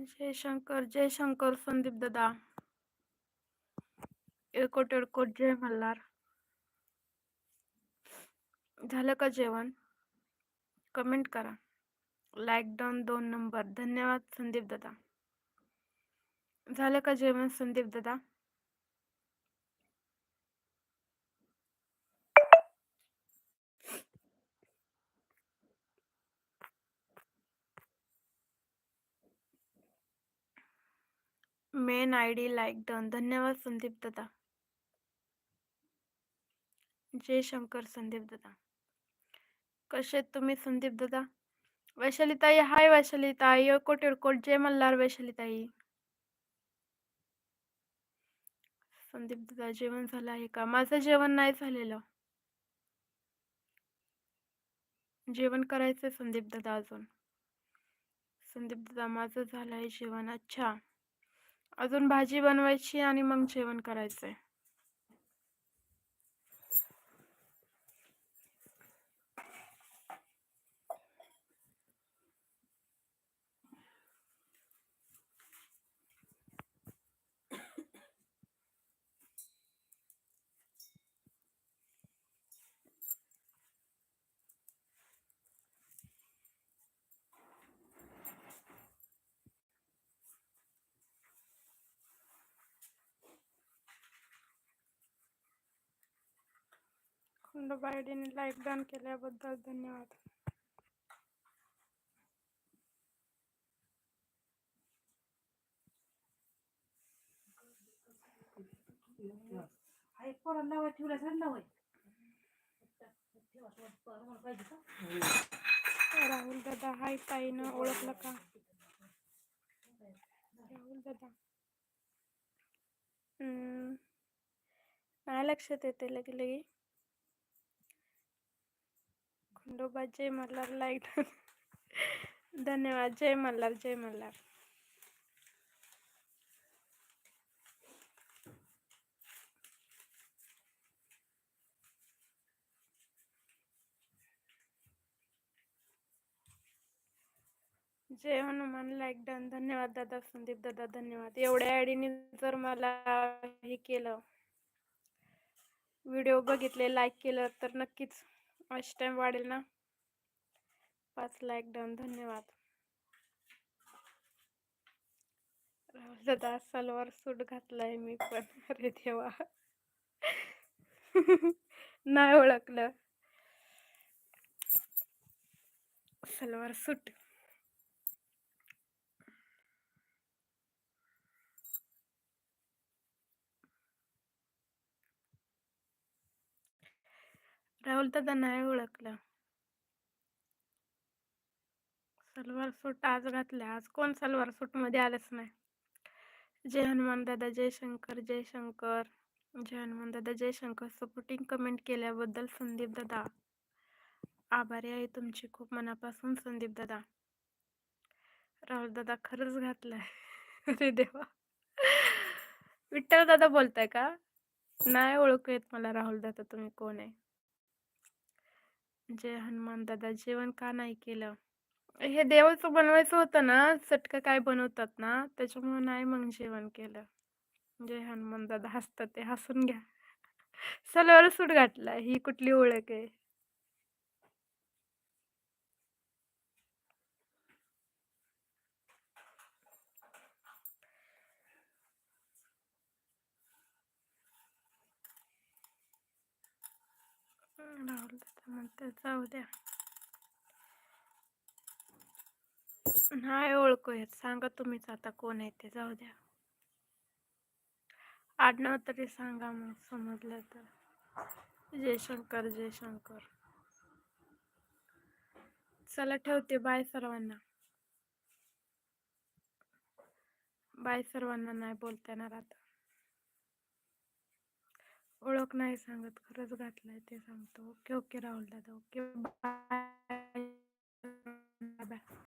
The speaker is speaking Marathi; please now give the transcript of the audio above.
जय शंकर जय शंकर संदीप दादा. एकोट एडकोट जय मल्हार. का जेवण? कमेंट करा. लाइक डाऊन दोन नंबर धन्यवाद संदीप दादा. का जेवन संदीप दादा? Main I D like done धन्यवाद संदीप दादा. जय शंकर संदीप दादा. कसे आहेत तुम्ही संदीप दादा? वैशालीताई हाय वैशालीताई. एळकोट एळकोट जय मल्हार वैशालीताई. संदीप दादा जेवण झालं आहे का? माझं जेवण नाही झालेलं. जेवण करायचं संदीप दादा अजून. संदीप दादा माझं झालं आहे जेवण. अच्छा. अजून भाजी बनवायची आणि मग जेवण करायचंय. खंडोबाईडीने लाईक डन केल्याबद्दल धन्यवाद. पोरांना ठेवलं राहुल दादा हाय ताईनं ओळखलं का? राहुल दादा. हम्म, नाही लक्षात येते लगे लगे. खंडोबा जय मल्हार. लाईक धन्यवाद जय मल्हार जय मल्हार. जय हनुमान लाईक डन धन्यवाद दादा संदीप दादा धन्यवाद. एवढ्या आयडीने जर मला हे केलं व्हिडिओ बघितले लाईक केलं तर नक्कीच वॉच टाईम वाढेल ना? पाच लाईक डन धन्यवाद. राहुल दादा सलवार सूट घातलाय मी पण. अरे देवा. नाही ओळखलं. सलवार सूट. राहुल दादा नाही ओळखलं. सलवार सूट आज घातलं आज कोण सलवार सूटमध्ये आलंच नाही? जय हनुमान दादा जय शंकर जय शंकर. जय हनुमान दादा जय शंकर. सपोर्टिंग कमेंट केल्याबद्दल संदीप दादा. आभारी आहे तुमची. खूप मनापासून संदीप दादा. राहुल दादा खरंच घातलाय. अरे देवा. विठ्ठल दादा बोलताय का? नाही ओळखू येत मला राहुल दादा. तुम्ही कोण आहे? जय हनुमान दादा जेवण का नाही केलं? हे देवाचं बनवायचं होतं ना चटकं काय बनवतात ना त्याच्यामुळे नाही मग जेवण केलं. जय हनुमान दादा हसतात ते हसून घ्या. सलवार सूट घातला ही कुठली ओळख आहे? राहुल नंतर जाऊ द्या. नाही ओळखू येत. सांगा तुम्हीच आता कोण आहे ते. जाऊ द्या. आडनाव तरी सांगा मग समजलं तर. जयशंकर जयशंकर. चला ठेवते. बाय सर्वांना. बाय सर्वांना नाही बोलता येणार आता. ओळख नाही सांगत खरंच घातलंय ते सांगतो. ओके ओके राहुल दादा ओके. Bye bye